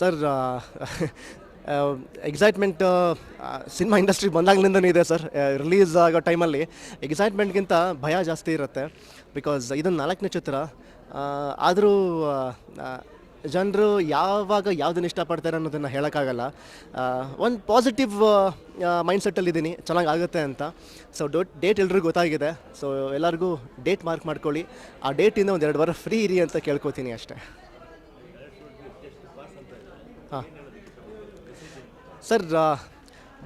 Sir excitement cinema industry ಬಂದಾಗ್ಲಿಂದನೂ ಇದೆ sir release ಆಗೋ ಟೈಮಲ್ಲಿ ಎಕ್ಸೈಟ್ಮೆಂಟ್ಗಿಂತ ಭಯ ಜಾಸ್ತಿ ಇರುತ್ತೆ. ಬಿಕಾಸ್ ಇದೊಂದು ನಾಲ್ಕನೇ ಚಿತ್ರ ಆದರೂ ಜನರು ಯಾವಾಗ ಯಾವುದನ್ನು ಇಷ್ಟಪಡ್ತಾರೆ ಅನ್ನೋದನ್ನು ಹೇಳೋಕ್ಕಾಗಲ್ಲ. ಒಂದು ಪಾಸಿಟಿವ್ ಮೈಂಡ್ಸೆಟ್ಟಲ್ಲಿದ್ದೀನಿ ಚೆನ್ನಾಗಿ ಆಗುತ್ತೆ ಅಂತ. ಸೊ ಡೋಟ್ ಡೇಟ್ ಎಲ್ರಿಗೂ ಗೊತ್ತಾಗಿದೆ. ಸೊ ಎಲ್ಲರಿಗೂ ಡೇಟ್ ಮಾರ್ಕ್ ಮಾಡ್ಕೊಳ್ಳಿ. ಆ ಡೇಟಿಂದ ಒಂದು ಎರಡು ವಾರ ಫ್ರೀ ಇರಿ ಅಂತ ಕೇಳ್ಕೊತೀನಿ ಅಷ್ಟೇ. ಸರ್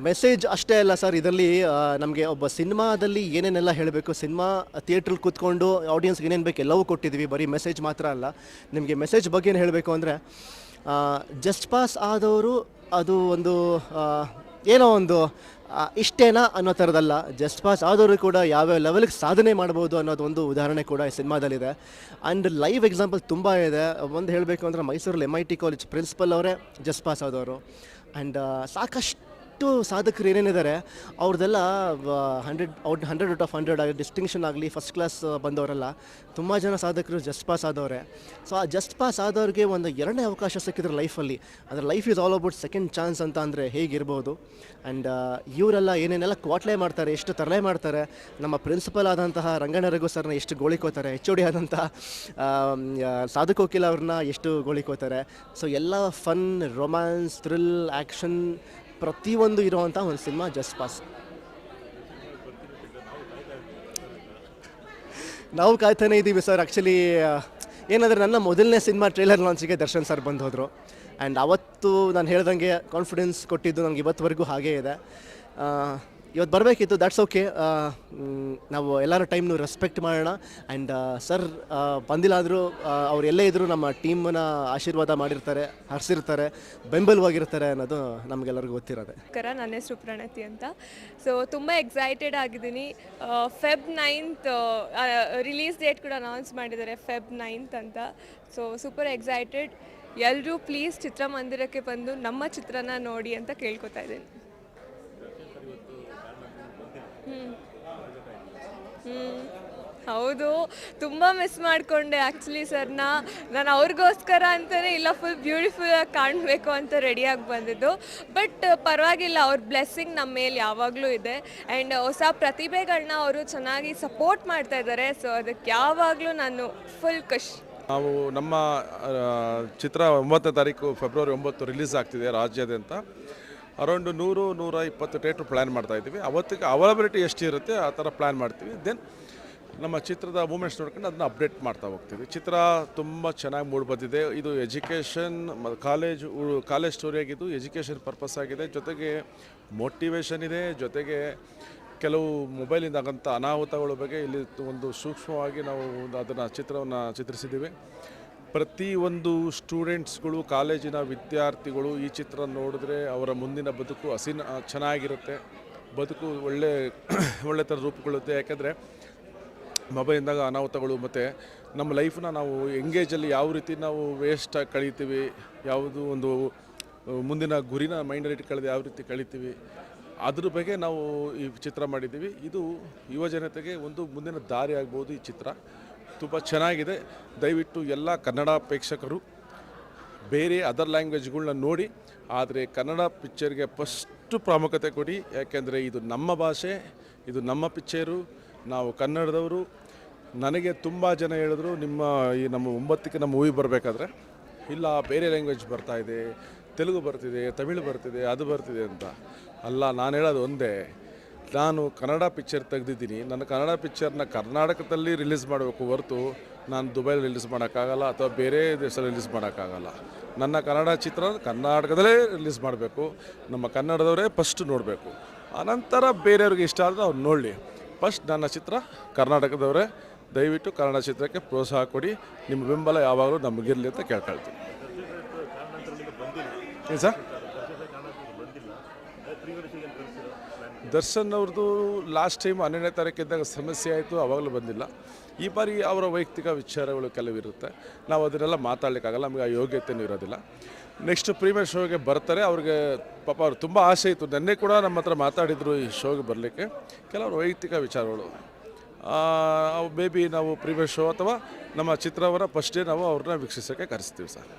ಮೆಸೇಜ್ ಅಷ್ಟೇ ಅಲ್ಲ ಸರ್, ಇದರಲ್ಲಿ ನಮಗೆ ಒಬ್ಬ ಸಿನಿಮಾದಲ್ಲಿ ಏನೇನೆಲ್ಲ ಹೇಳಬೇಕು, ಸಿನಿಮಾ ಥಿಯೇಟ್ರಲ್ಲಿ ಕೂತ್ಕೊಂಡು ಆಡಿಯನ್ಸ್ಗೆ ಏನೇನು ಬೇಕು ಎಲ್ಲವೂ ಕೊಟ್ಟಿದ್ದೀವಿ, ಬರೀ ಮೆಸೇಜ್ ಮಾತ್ರ ಅಲ್ಲ. ನಿಮಗೆ ಮೆಸೇಜ್ ಬಗ್ಗೆ ಏನು ಹೇಳಬೇಕು ಅಂದರೆ ಜಸ್ಟ್ ಪಾಸ್ ಆದವರು ಅದು ಒಂದು ಏನೋ ಒಂದು ಇಷ್ಟೇನಾ ಅನ್ನೋ ಥರದಲ್ಲ. ಜಸ್ಟ್ ಪಾಸ್ ಆದವರು ಕೂಡ ಯಾವ್ಯಾವ ಲೆವೆಲ್ಗೆ ಸಾಧನೆ ಮಾಡ್ಬೋದು ಅನ್ನೋದು ಒಂದು ಉದಾಹರಣೆ ಕೂಡ ಈ ಸಿನಿಮಾದಲ್ಲಿದೆ. ಆ್ಯಂಡ್ ಲೈವ್ ಎಕ್ಸಾಂಪಲ್ ತುಂಬ ಇದೆ. ಒಂದು ಹೇಳಬೇಕು ಅಂದರೆ ಮೈಸೂರಲ್ಲಿ M I T college principal ಅವರೇ ಜಸ್ಟ್ ಪಾಸ್ ಆದವರು. ಆ್ಯಂಡ್ ಸಾಕಷ್ಟು ಸಾಧಕರು ಏನೇನಿದ್ದಾರೆ, ಅವ್ರದ್ದೆಲ್ಲ hundred out hundred out of hundred ಆಗಲಿ ಡಿಸ್ಟಿಂಕ್ಷನ್ ಆಗಲಿ ಫಸ್ಟ್ ಕ್ಲಾಸ್ ಬಂದವರೆಲ್ಲ. ತುಂಬ ಜನ ಸಾಧಕರು ಜಸ್ಟ್ ಪಾಸ್ ಆದವ್ರೆ. ಸೊ ಆ ಜಸ್ಟ್ ಪಾಸ್ ಆದವ್ರಿಗೆ ಒಂದು ಎರಡನೇ ಅವಕಾಶ ಸಿಕ್ಕಿದ್ರೆ ಲೈಫಲ್ಲಿ ಅಂದರೆ life is all about second chance ಅಂತ ಅಂದರೆ ಹೇಗಿರ್ಬೋದು? ಆ್ಯಂಡ್ ಇವರೆಲ್ಲ ಏನೇನೆಲ್ಲ ಕ್ವಾಟ್ಲೆ ಮಾಡ್ತಾರೆ, ಎಷ್ಟು ತರಲೆ ಮಾಡ್ತಾರೆ, ನಮ್ಮ ಪ್ರಿನ್ಸಿಪಲ್ ಆದಂತಹ ರಂಗಣ್ಣ ರಘು ಸರ್ನ ಎಷ್ಟು ಗೋಳಿಕೋತಾರೆ ಎಚ್ ಒ ಡಿ ಆದಂತಹ ಸಾಧು ಕೋಕಿಲ ಅವ್ರನ್ನ ಎಷ್ಟು ಗೋಳಿಕೋತಾರೆ ಸೊ ಎಲ್ಲ ಫನ್ ರೊಮ್ಯಾನ್ಸ್ ಥ್ರಿಲ್ ಆ್ಯಕ್ಷನ್ ಪ್ರತಿಯೊಂದು ಇರುವಂಥ ಒಂದು ಸಿನಿಮಾ ಜಸ್ಟ್ ಪಾಸ್. ನಾವು ಕಾಯ್ತಾನೆ ಇದ್ದೀವಿ ಸರ್. ಆ್ಯಕ್ಚುಲಿ ಏನಂದರೆ ನನ್ನ ಮೊದಲನೇ ಸಿನಿಮಾ ಟ್ರೇಲರ್ ಲಾಂಚಿಗೆ ದರ್ಶನ್ ಸರ್ ಬಂದು ಹೋದರು ಆ್ಯಂಡ್ ಅವತ್ತು ನಾನು ಹೇಳ್ದಂಗೆ ಕಾನ್ಫಿಡೆನ್ಸ್ ಕೊಟ್ಟಿದ್ದು ನನಗೆ ಇವತ್ತುವರೆಗೂ ಹಾಗೇ ಇದೆ. ಇವತ್ತು ಬರಬೇಕಿತ್ತು ದಟ್ಸ್ ಓಕೆ ನಾವು ಎಲ್ಲರ ಟೈಮ್ನು ರೆಸ್ಪೆಕ್ಟ್ ಮಾಡೋಣ. ಆ್ಯಂಡ್ ಸರ್ ಬಂದಿಲ್ಲ ಆದರೂ ಅವ್ರು ಎಲ್ಲೇ ಇದ್ದರೂ ನಮ್ಮ ಟೀಮನ್ನ ಆಶೀರ್ವಾದ ಮಾಡಿರ್ತಾರೆ, ಹರಿಸಿರ್ತಾರೆ, ಬೆಂಬಲವಾಗಿರ್ತಾರೆ ಅನ್ನೋದು ನಮಗೆಲ್ಲರಿಗೂ ಗೊತ್ತಿರೋದೆ. ಕರ ನನ್ನ ಹೆಸರು ಪ್ರಣತಿ ಅಂತ. ಸೊ ತುಂಬ ಎಕ್ಸೈಟೆಡ್ ಆಗಿದ್ದೀನಿ. ಫೆಬ್ ನೈನ್ತ್ ರಿಲೀಸ್ ಡೇಟ್ ಕೂಡ ಅನೌನ್ಸ್ ಮಾಡಿದ್ದಾರೆ ಫೆಬ್ ನೈನ್ತ್ ಅಂತ. ಸೊ ಸೂಪರ್ ಎಕ್ಸೈಟೆಡ್ ಎಲ್ಲರೂ ಪ್ಲೀಸ್ ಚಿತ್ರಮಂದಿರಕ್ಕೆ ಬಂದು ನಮ್ಮ ಚಿತ್ರನ ನೋಡಿ ಅಂತ ಕೇಳ್ಕೊತಾ ಇದ್ದೀನಿ. ಹೌದು, ತುಂಬ ಮಿಸ್ ಮಾಡಿಕೊಂಡೆ ಆ್ಯಕ್ಚುಲಿ ಸರ್ನ ನಾನು ಅವ್ರಿಗೋಸ್ಕರ ಅಂತಲೇ ಇಲ್ಲ ಫುಲ್ ಬ್ಯೂಟಿಫುಲ್ಲಾಗಿ ಕಾಣಬೇಕು ಅಂತ ರೆಡಿಯಾಗಿ ಬಂದಿದ್ದು. ಬಟ್ ಪರವಾಗಿಲ್ಲ, ಅವ್ರ ಬ್ಲೆಸ್ಸಿಂಗ್ ನಮ್ಮ ಮೇಲೆ ಯಾವಾಗಲೂ ಇದೆ. ಆ್ಯಂಡ್ ಹೊಸ ಪ್ರತಿಭೆಗಳನ್ನ ಅವರು ಚೆನ್ನಾಗಿ ಸಪೋರ್ಟ್ ಮಾಡ್ತಾ ಇದ್ದಾರೆ. ಸೊ ಅದಕ್ಕೆ ಯಾವಾಗಲೂ ನಾನು ಫುಲ್ ಖುಷಿ. ನಾವು ನಮ್ಮ ಚಿತ್ರ ಒಂಬತ್ತನೇ ತಾರೀಕು ಫೆಬ್ರವರಿ ಒಂಬತ್ತು ರಿಲೀಸ್ ಆಗ್ತಿದೆ ರಾಜ್ಯಾದ್ಯಂತ ಅರೌಂಡ್ ನೂರು, ನೂರ ಇಪ್ಪತ್ತು ಥಿಯೇಟ್ರ್ ಪ್ಲ್ಯಾನ್ ಮಾಡ್ತಾ ಇದ್ದೀವಿ. ಅವತ್ತಿಗೆ ಅವೈಲಬಿಲಿಟಿ ಎಷ್ಟಿರುತ್ತೆ, ಆ ಥರ ಪ್ಲ್ಯಾನ್ ಮಾಡ್ತೀವಿ. ದೆನ್ ನಮ್ಮ ಚಿತ್ರದ ಮೂಮೆಂಟ್ಸ್ ನೋಡ್ಕೊಂಡು ಅದನ್ನ ಅಪ್ಡೇಟ್ ಮಾಡ್ತಾ ಹೋಗ್ತೀವಿ. ಚಿತ್ರ ತುಂಬ ಚೆನ್ನಾಗಿ ಮೂಡಿ ಬಂದಿದೆ. ಇದು ಎಜುಕೇಷನ್ ಕಾಲೇಜ್ ಕಾಲೇಜ್ ಸ್ಟೋರಿ ಆಗಿದ್ದು ಎಜುಕೇಷನ್ ಪರ್ಪಸ್ ಆಗಿದೆ. ಜೊತೆಗೆ ಮೋಟಿವೇಶನ್ ಇದೆ. ಜೊತೆಗೆ ಕೆಲವು ಮೊಬೈಲಿಂದ ಆಗಂಥ ಅನಾಹುತಗಳ ಬಗ್ಗೆ ಇಲ್ಲಿ ಒಂದು ಸೂಕ್ಷ್ಮವಾಗಿ ನಾವು ಒಂದು ಅದನ್ನು ಚಿತ್ರವನ್ನು ಚಿತ್ರಿಸಿದ್ದೀವಿ. ಪ್ರತಿಯೊಂದು ಸ್ಟೂಡೆಂಟ್ಸ್ಗಳು ಕಾಲೇಜಿನ ವಿದ್ಯಾರ್ಥಿಗಳು ಈ ಚಿತ್ರ ನೋಡಿದ್ರೆ ಅವರ ಮುಂದಿನ ಬದುಕು ಹಸಿನ, ಚೆನ್ನಾಗಿರುತ್ತೆ. ಬದುಕು ಒಳ್ಳೆ ಒಳ್ಳೆ ಥರ ರೂಪುಗೊಳ್ಳುತ್ತೆ. ಯಾಕೆಂದರೆ ಮೊಬೈಲಿಂದಾಗ ಅನಾಹುತಗಳು ಮತ್ತು ನಮ್ಮ ಲೈಫನ್ನ ನಾವು ಎಂಗೇಜಲ್ಲಿ ಯಾವ ರೀತಿ ನಾವು ವೇಸ್ಟಾಗಿ ಕಳೀತೀವಿ, ಯಾವುದು ಒಂದು ಮುಂದಿನ ಗುರಿನ ಮೈಂಡಲ್ಲಿ ಇಟ್ಕೊಳ್ಳೋದು ಯಾವ ರೀತಿ ಕಳೀತೀವಿ, ಅದ್ರ ಬಗ್ಗೆ ನಾವು ಈ ಚಿತ್ರ ಮಾಡಿದ್ದೀವಿ. ಇದು ಯುವ ಜನತೆಗೆ ಒಂದು ಮುಂದಿನ ದಾರಿ ಆಗ್ಬೋದು ಈ ಚಿತ್ರ. ತುಂಬ ಚೆನ್ನಾಗಿದೆ. ದಯವಿಟ್ಟು ಎಲ್ಲ ಕನ್ನಡ ಪ್ರೇಕ್ಷಕರು ಬೇರೆ ಅದರ್ ಲ್ಯಾಂಗ್ವೇಜ್ಗಳನ್ನ ನೋಡಿ, ಆದರೆ ಕನ್ನಡ ಪಿಕ್ಚರ್ಗೆ ಫಸ್ಟು ಪ್ರಾಮುಖ್ಯತೆ ಕೊಡಿ. ಯಾಕೆಂದರೆ ಇದು ನಮ್ಮ ಭಾಷೆ, ಇದು ನಮ್ಮ ಪಿಕ್ಚರು. ನಾವು ಕನ್ನಡದವರು, ನನಗೆ ತುಂಬ ಜನ ಹೇಳಿದ್ರು, ನಿಮ್ಮ ಈ ನಮ್ಮ ಒಂಬತ್ತಕ್ಕೆ ನಮ್ಮ ಮೂವಿ ಬರಬೇಕಾದ್ರೆ, ಇಲ್ಲ, ಬೇರೆ ಲ್ಯಾಂಗ್ವೇಜ್ ಬರ್ತಾ ಇದೆ, ತೆಲುಗು ಬರ್ತಿದೆ, ತಮಿಳು ಬರ್ತಿದೆ, ಅದು ಬರ್ತಿದೆ ಅಂತ. ಅಲ್ಲ, ನಾನು ಹೇಳೋದು ಒಂದೇ, ನಾನು ಕನ್ನಡ ಪಿಕ್ಚರ್ ತೆಗೆದಿದ್ದೀನಿ. ನನ್ನ ಕನ್ನಡ ಪಿಕ್ಚರ್ನ ಕರ್ನಾಟಕದಲ್ಲಿ ರಿಲೀಸ್ ಮಾಡಬೇಕು ಹೊರತು, ನಾನು ದುಬೈಲಿ ರಿಲೀಸ್ ಮಾಡೋಕ್ಕಾಗಲ್ಲ, ಅಥವಾ ಬೇರೆ ದೇಶದಲ್ಲಿ ರಿಲೀಸ್ ಮಾಡೋಕ್ಕಾಗಲ್ಲ. ನನ್ನ ಕನ್ನಡ ಚಿತ್ರ ಕರ್ನಾಟಕದಲ್ಲೇ ರಿಲೀಸ್ ಮಾಡಬೇಕು. ನಮ್ಮ ಕನ್ನಡದವರೇ ಫಸ್ಟ್ ನೋಡಬೇಕು. ಆನಂತರ ಬೇರೆಯವ್ರಿಗೆ ಇಷ್ಟ ಆದರೆ ಅವ್ರು ನೋಡಲಿ. ಫಸ್ಟ್ ನನ್ನ ಚಿತ್ರ ಕರ್ನಾಟಕದವರೇ, ದಯವಿಟ್ಟು ಕನ್ನಡ ಚಿತ್ರಕ್ಕೆ ಪ್ರೋತ್ಸಾಹ ಕೊಡಿ. ನಿಮ್ಮ ಬೆಂಬಲ ಯಾವಾಗಲೂ ನಮಗಿರಲಿ ಅಂತ ಕೇಳ್ಕೊಳ್ತೀನಿ ಏನು ಸರ್? ದರ್ಶನ್ ಅವ್ರದ್ದು ಲಾಸ್ಟ್ ಟೈಮ್ ಹನ್ನೆರಡನೇ ತಾರೀಕಿದ್ದಾಗ ಸಮಸ್ಯೆ ಆಯಿತು ಆವಾಗಲೂ ಬಂದಿಲ್ಲ. ಈ ಬಾರಿ ಅವರ ವೈಯಕ್ತಿಕ ವಿಚಾರಗಳು ಕೆಲವಿರುತ್ತೆ. ನಾವು ಅದನ್ನೆಲ್ಲ ಮಾತಾಡಲಿಕ್ಕಾಗಲ್ಲ, ನಮಗೆ ಆ ಯೋಗ್ಯತೆಯೂ ಇರೋದಿಲ್ಲ. ನೆಕ್ಸ್ಟ್ ಪ್ರೀಮಿಯರ್ ಶೋಗೆ ಬರ್ತಾರೆ. ಅವ್ರಿಗೆ ಪಾಪ ಅವ್ರು ತುಂಬ ಆಸೆ ಇತ್ತು. ನೆನ್ನೆ ಕೂಡ ನಮ್ಮ ಹತ್ರ ಮಾತಾಡಿದರು ಈ ಶೋಗೆ ಬರಲಿಕ್ಕೆ. ಕೆಲವರು ವೈಯಕ್ತಿಕ ವಿಚಾರಗಳು. ಮೇ ಬಿ ನಾವು ಪ್ರೀಮಿಯರ್ ಶೋ ಅಥವಾ ನಮ್ಮ ಚಿತ್ರವರ ಫಸ್ಟ್ ಡೇ ನಾವು ಅವ್ರನ್ನ ವೀಕ್ಷಿಸೋಕ್ಕೆ ಕರೆಸ್ತೀವಿ ಸರ್.